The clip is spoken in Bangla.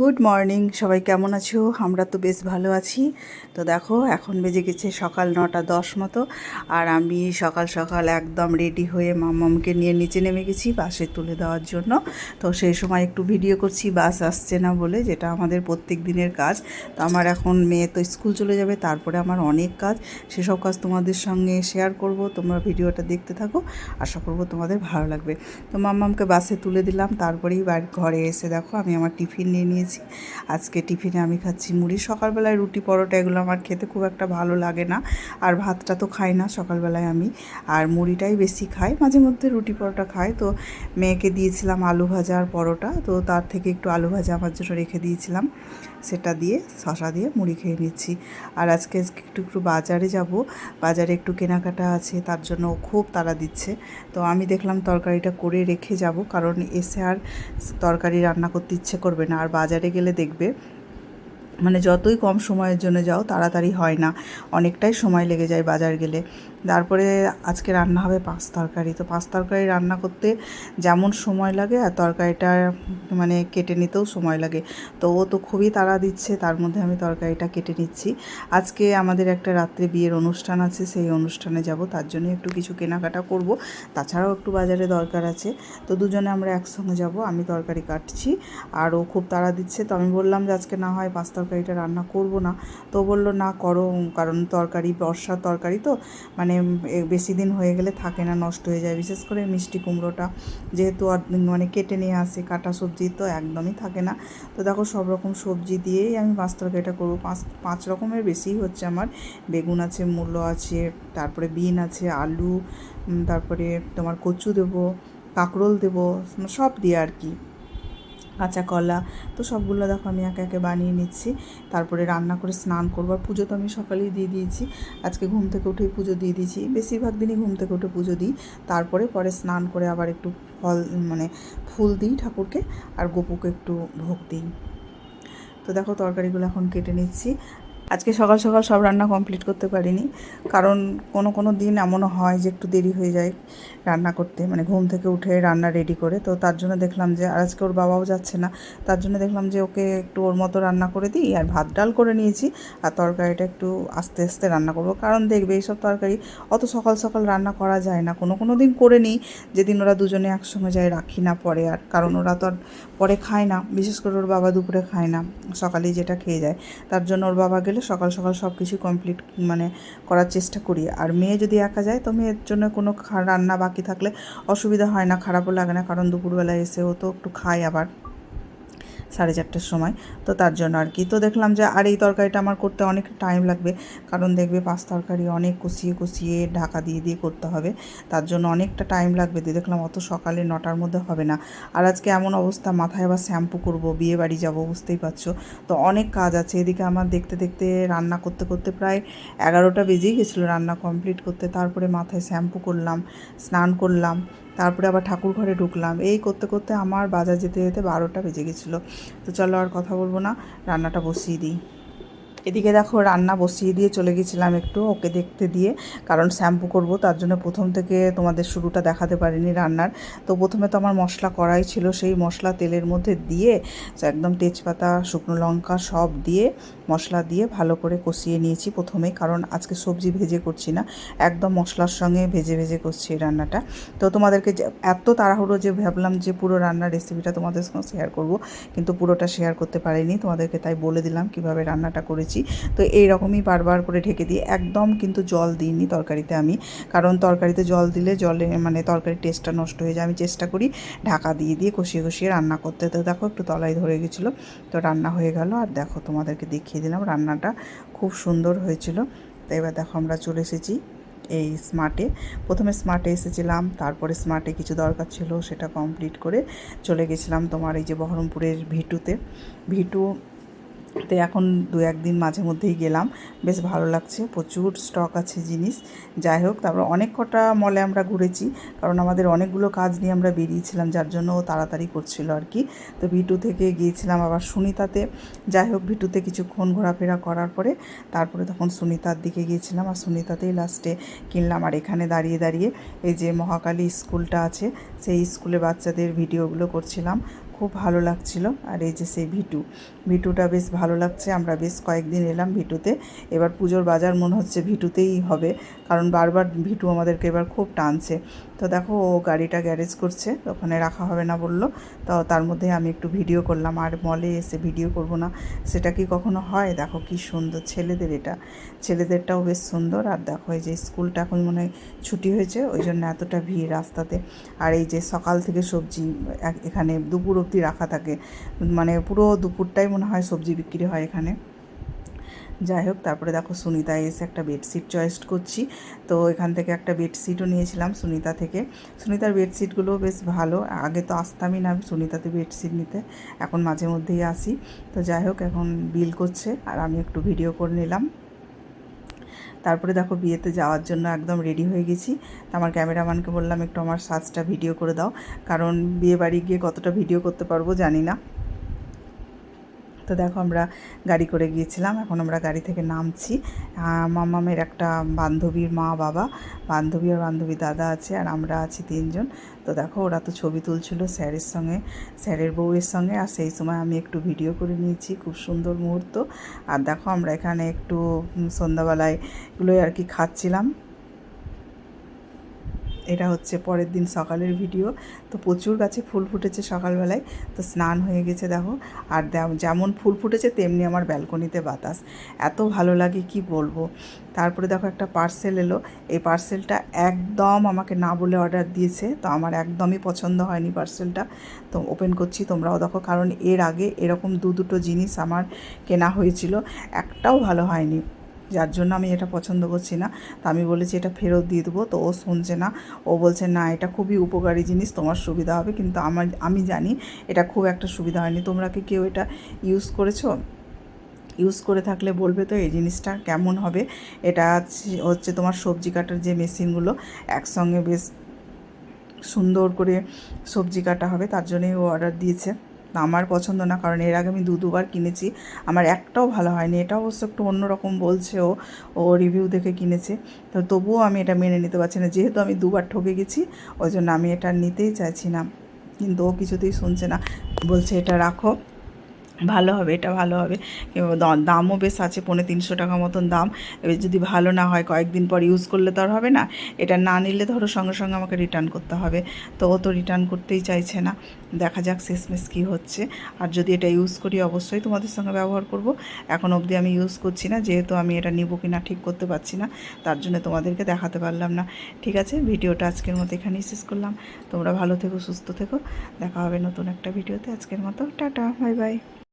গুড মর্নিং সবাই কেমন আছো? আমরা তো বেশ ভালো আছি। তো দেখো, এখন বেজে গেছে সকাল নটা দশ মতো, আর আমি সকাল সকাল একদম রেডি হয়ে মামামকে নিয়ে নিচে নেমে গেছি বাসে তুলে দেওয়ার জন্য। তো সেই সময় একটু ভিডিও করছি, বাস আসছে না বলে, যেটা আমাদের প্রত্যেক দিনের কাজ। তো আমার এখন মেয়ে তো স্কুল চলে যাবে, তারপরে আমার অনেক কাজ। সেসব কাজ তোমাদের সঙ্গে শেয়ার করব, তোমরা ভিডিওটা দেখতে থাকো। আশা করব তোমাদের ভালো লাগবে। তো মাম্মামকে বাসে তুলে দিলাম, তারপরেই বাড়ি ঘরে এসে দেখো, আমি আমার টিফিন নিয়ে নিয়ে নিয়েছি আজকে টিফিনে আমি খাচ্ছি মুড়ি। সকালবেলায় রুটি পরোটা, এগুলো আমার খেতে খুব একটা ভালো লাগে না। আর ভাতটা তো খাই না সকালবেলায় আমি। আর মুড়িটাই বেশি খাই। মাঝে মধ্যে রুটি পরোটা খাই। তো মেয়েকে দিয়েছিলাম আলু ভাজা আর পরোটা। তো তার থেকে একটু আলু ভাজা আমার জন্য রেখে দিয়েছিলাম। সেটা দিয়ে শশা দিয়ে মুড়ি খেয়ে নিচ্ছি। আর আজকে একটু একটু বাজারে যাব। বাজারে একটু কেনাকাটা আছে। তার জন্য খুব তাড়া দিচ্ছে। তো আমি দেখলাম তরকারিটা করে রেখে যাব। কারণ এসে আর তরকারি রান্না করতে ইচ্ছে করবে না। আর বাজারে গেলে দেখবে মানে যতই কম সময়ের জন্য যাও, তাড়াতাড়ি হয় না। অনেকটাই সময় লেগে যায় বাজার গেলে। তারপরে আজকে রান্না হবে পাঁচ তরকারি। তো পাঁচ তরকারি রান্না করতে যেমন সময় লাগে, আর তরকারিটা মানে কেটে নিতেও সময় লাগে। তো ও তো খুবই তাড়া দিচ্ছে, তার মধ্যে আমি তরকারিটা কেটে নিচ্ছি। আজকে আমাদের একটা রাত্রে বিয়ের অনুষ্ঠান আছে, সেই অনুষ্ঠানে যাব। তার জন্য একটু কিছু কেনাকাটা করব। তাছাড়াও একটু বাজারে দরকার আছে। তো দুজনে আমরা একসঙ্গে যাব, আমি তরকারি কাটছি। আর ও খুব তাড়া দিচ্ছে। তো আমি বললাম যে আজকে না হয় পাঁচ তরকারিটা রান্না করব না। তো বলল, না করো, কারণ তরকারি, বর্ষার তরকারি তো মানে বেশি দিন হয়ে গেলে থাকে না, নষ্ট হয়ে যায়। বিশেষ করে মিষ্টি কুমড়োটা যেহেতু আর মানে কেটে নিয়ে আসে, কাটা সবজি তো একদমই থাকে না। তো দেখো, সব রকম সবজি দিয়েই আমি পাঁচ তরকারিটা করব। পাঁচ পাঁচ রকমের বেশিই হচ্ছে আমার। বেগুন আছে, মূলো আছে, তারপরে বিন আছে, আলু তারপরে তোমার কচু দেবো, কাঁকরোল দেবো, সব দিয়ে আর কি। কাঁচা কলা। তো সবগুলো দেখো আমি একে একে বানিয়ে নিচ্ছি। তারপরে রান্না করে স্নান করব। আর পুজো তো আমি সকালেই দিয়ে দিয়েছি। আজকে ঘুম থেকে উঠেই পুজো দিয়ে দিয়েছি। বেশিরভাগ দিনই ঘুম থেকে উঠে পুজো দিই। তারপরে পরে স্নান করে আবার একটু ফল মানে ফুল দিই ঠাকুরকে। আর গোপুকে একটু ভোগ দিই। তো দেখো তরকারিগুলো এখন কেটে নিচ্ছি। আজকে সকাল সকাল সব রান্না কমপ্লিট করতে পারিনি। কারণ কোনো কোনো দিন এমনও হয় যে একটু দেরি হয়ে যায় রান্না করতে। মানে ঘুম থেকে উঠে রান্না রেডি করে। তো তার জন্য দেখলাম যে, আর আজকে ওর বাবাও যাচ্ছে না। তার জন্য দেখলাম যে, ওকে একটু ওর মতো রান্না করে দিই আর ভাত, ডাল করে নিয়েছি। আর তরকারিটা একটু আস্তে আস্তে রান্না করব। কারণ দেখবে এইসব তরকারি অত সকাল সকাল রান্না করা যায় না। কোনো কোনো দিন করে নিই। যেদিন ওরা দুজনে একসঙ্গে যায় রাখি না পরে আর। কারণ ওরা তো আর পরে খায় না। বিশেষ করে ওর বাবা দুপুরে খায় না। সকালেই যেটা খেয়ে যায়। তার জন্য ওর বাবা গেলে সকাল সকাল সব কিছু কমপ্লিট মানে করার চেষ্টা করি। আর মেয়ে যদি একা যায়, তো মেয়ের জন্য কোনো রান্না বাকি থাকলে অসুবিধা হয় না, খারাপও লাগে না, কারণ দুপুরবেলা এসে ও তো একটু খায় আবার। সাড়ে চারটের সময়। তো তার জন্য আর কি। তো দেখলাম যে, আর এই তরকারিটা আমার করতে অনেক টাইম লাগবে। কারণ দেখবে পাঁচ তরকারি অনেক কষিয়ে কষিয়ে ঢাকা দিয়ে দিয়ে করতে হবে। তার জন্য অনেকটা টাইম লাগবে। দিয়ে দেখলাম অত সকালে নটার মধ্যে হবে না। আর আজকে এমন অবস্থা, মাথায় আবার শ্যাম্পু করব, বিয়ে বাড়ি যাব, বুঝতেই পারছ? তো অনেক কাজ আছে। এদিকে আমার দেখতে দেখতে রান্না করতে করতে প্রায় এগারোটা বেজেই গেছিল রান্না কমপ্লিট করতে। তারপরে মাথায় শ্যাম্পু করলাম, স্নান করলাম। তারপরে আবার ঠাকুর ঘরে ঢুকলাম। এই করতে করতে আমার বাজার যেতে যেতে বারোটা বেজে গেছিল। তো চলো আর কথা বলব না, রান্নাটা বসিয়ে দিই। এদিকে দেখো রান্না বসিয়ে দিয়ে চলে গেছিলাম একটু, ওকে দেখতে দিয়ে। কারণ শ্যাম্পু করব, তার জন্য প্রথম থেকে তোমাদের শুরুটা দেখাতে পারিনি রান্নার। তো প্রথমে তো আমার মশলা করাই ছিল, সেই মশলা তেলের মধ্যে দিয়ে একদম তেজপাতা, শুকনো লঙ্কা সব দিয়ে মশলা দিয়ে ভালো করে কষিয়ে নিয়েছি প্রথমেই কারণ আজকে সবজি ভেজে করছি না। একদম মশলার সঙ্গে ভেজে ভেজে করছি এই রান্নাটা। তো তোমাদেরকে এত তাড়াহুড়ো যে ভাবলাম যে পুরো রান্নার রেসিপিটা তোমাদের সঙ্গে শেয়ার করব, কিন্তু পুরোটা শেয়ার করতে পারিনি। তোমাদেরকে তাই বলে দিলাম কীভাবে রান্নাটা করেছি। তো এই রকমই বারবার করে ঢেকে দিই। একদম কিন্তু জল দিইনি তরকারিতে আমি। কারণ তরকারিতে জল দিলে জলে মানে তরকারির টেস্টটা নষ্ট হয়ে যায়। আমি চেষ্টা করি ঢাকা দিয়ে দিয়ে কষিয়ে কষিয়ে রান্না করতে। তো দেখো একটু তলায় ধরে গেছিল। তো রান্না হয়ে গেল। আর দেখো তোমাদেরকে দেখিয়ে দিলাম রান্নাটা খুব সুন্দর হয়েছিল। তো এবার দেখো আমরা চলে এসেছি এই স্মার্টে প্রথমে স্মার্টে এসেছিলাম। তারপরে স্মার্টে কিছু দরকার ছিল সেটা কমপ্লিট করে চলে গেছিলাম তোমার এই যে বহরমপুরের ভিটুতে। ভিটু তো এখন দু একদিন মাঝে মধ্যেই গেলাম। বেশ ভালো লাগছে, প্রচুর স্টক আছে জিনিস। যাই হোক, তারপর অনেক কটা মলে আমরা ঘুরেছি, কারণ আমাদের অনেকগুলো কাজ নিয়ে আমরা বেরিয়েছিলাম, যার জন্য তাড়াতাড়ি করছিল আর কি। তো ভিটু থেকে গিয়েছিলাম আবার সুনিতাতে। যাই হোক ভিটুতে কিছুক্ষণ ঘোরাফেরা করার পরে তারপরে তখন সুনিতার দিকে গিয়েছিলাম আর সুনিতাতেই লাস্টে কিনলাম। আর এখানে দাঁড়িয়ে দাঁড়িয়ে এই যে মহাকালী স্কুলটা আছে, সেই স্কুলে বাচ্চাদের ভিডিওগুলো করছিলাম। খুব ভালো লাগছিল। আর এই যে সেই ভিটু, ভিটুটা বেশ ভালো লাগছে। আমরা বেশ কয়েকদিন এলাম ভিটুতে। এবার পুজোর বাজার মনে হচ্ছে ভিটুতেই হবে। কারণ বারবার ভিটু আমাদেরকে এবার খুব টানছে। তো দেখো, ও গাড়িটা গ্যারেজ করছে, ওখানে রাখা হবে না বলল। তো তার মধ্যে আমি একটু ভিডিও করলাম, আর মলে এসে ভিডিও করব না। সেটা কি কখনো হয়? দেখো কি সুন্দর ছেলেদের এটা। ছেলেদেরটাও বেশ সুন্দর। আর দেখো, এই যে স্কুলটা এখন মনে হয় ছুটি হয়েছে, ওই জন্য এতটা ভিড় রাস্তাতে। আর এই যে সকাল থেকে সবজি এখানে দুপুর অবধি রাখা থাকে। মানে পুরো দুপুরটাই মনে হয় সবজি বিক্রি হয় এখানে। যাই হোক, তারপরে দেখো সুনিতা এসে একটা বেডশিট চয়েস করছি। তো এখান থেকে একটা বেডশিটও নিয়েছিলাম সুনিতা থেকে। সুনিতার বেডশিটগুলো বেশ ভালো। আগে তো আসতামই না সুনিতাতে বেডশিট নিতে, এখন মাঝে মধ্যেই আসি। তো যাই হোক, এখন বিল করছে আর আমি একটু ভিডিও করে নিলাম। তারপরে দেখো বিয়েতে যাওয়ার জন্য একদম রেডি হয়ে গেছি। আমার ক্যামেরাম্যানকে বললাম, একটু আমার সাজটা ভিডিও করে দাও। কারণ বিয়ে বাড়ি গিয়ে কতটা ভিডিও করতে পারব জানি না। তো দেখো আমরা গাড়ি করে গিয়েছিলাম, এখন আমরা গাড়ি থেকে নামছি। মামামের একটা বান্ধবীর মা বাবা, বান্ধবী আর বান্ধবী দাদা আছে আর আমরা আছি তিনজন। তো দেখো ওরা তো ছবি তুলছিল স্যারের সঙ্গে, স্যারের বউয়ের সঙ্গে আর সেই সময় আমি একটু ভিডিও করে নিয়েছি, খুব সুন্দর মুহূর্ত। আর দেখো আমরা এখানে একটু সন্ধ্যাবেলায় এগুলোই আর কি খাচ্ছিলাম। এটা হচ্ছে পরের দিন সকালের ভিডিও। তো প্রচুর গাছে ফুল ফুটেছে সকালবেলায়। তো স্নান হয়ে গেছে, দেখো। আর যেমন ফুল ফুটেছে, তেমনি আমার ব্যালকনিতে বাতাস। এত ভালো লাগে, কি বলব? তারপরে দেখো একটা পার্সেল এলো। এই পার্সেলটা একদম আমাকে না বলে অর্ডার দিয়েছে। তো আমার একদমই পছন্দ হয়নি পার্সেলটা। তো ওপেন করছি তোমরাও দেখো, কারণ এর আগে এরকম দু দুটো জিনিস আমার কেনা হয়েছিল। একটাও ভালো হয়নি। যার জন্য আমি এটা পছন্দ করছি না। তা আমি বলেছি, এটা ফেরত দিয়ে দেবো। তো ও শুনছে না। ও বলছে, না, এটা খুবই উপকারী জিনিস, তোমার সুবিধা হবে। কিন্তু আমার, আমি জানি এটা খুব একটা সুবিধা হয়নি। তোমরা কি কেউ এটা ইউজ করেছ? ইউজ করে থাকলে বলবে তো এই জিনিসটা কেমন হবে? এটা হচ্ছে- তোমার সবজি কাটার যে মেশিনগুলো একসঙ্গে বেশ সুন্দর করে সবজি কাটা হবে। তার জন্যই ও অর্ডার দিয়েছে। আমার পছন্দ না, কারণ এর আগে আমি দু, দুবার কিনেছি। আমার একটাও ভালো হয়নি। এটা অবশ্য একটু অন্যরকম বলছে ও ও রিভিউ দেখে কিনেছে। তো তবুও আমি এটা মেনে নিতে পারছি না। যেহেতু আমি দুবার ঠকে গেছি, ওই জন্য আমি এটা নিতেই চাইছি না। কিন্তু ও কিছুতেই শুনছে না। বলছে, এটা রাখো। ভালো হবে, এটা ভালো হবে। দামও বেশ আছে, পৌনে তিনশো টাকা মতন দাম। এবার যদি ভালো না হয়, কয়েকদিন পর ইউজ করলে তো আর হবে না। এটা না নিলে ধরো সঙ্গে সঙ্গে আমাকে রিটার্ন করতে হবে। তো ও তো রিটার্ন করতেই চাইছে না। দেখা যাক শেষমেশ কী হচ্ছে। আর যদি এটা ইউজ করি, অবশ্যই তোমাদের সঙ্গে ব্যবহার করব। এখন অবধি আমি ইউজ করছি না, যেহেতু আমি এটা নিব কি না ঠিক করতে পারছি না। তার জন্য তোমাদেরকে দেখাতে পারলাম না। ঠিক আছে, ভিডিওটা আজকের মতো এখানেই শেষ করলাম। তোমরা ভালো থেকো, সুস্থ থেকো। দেখা হবে নতুন একটা ভিডিওতে। আজকের মতো, টাটা বাই বাই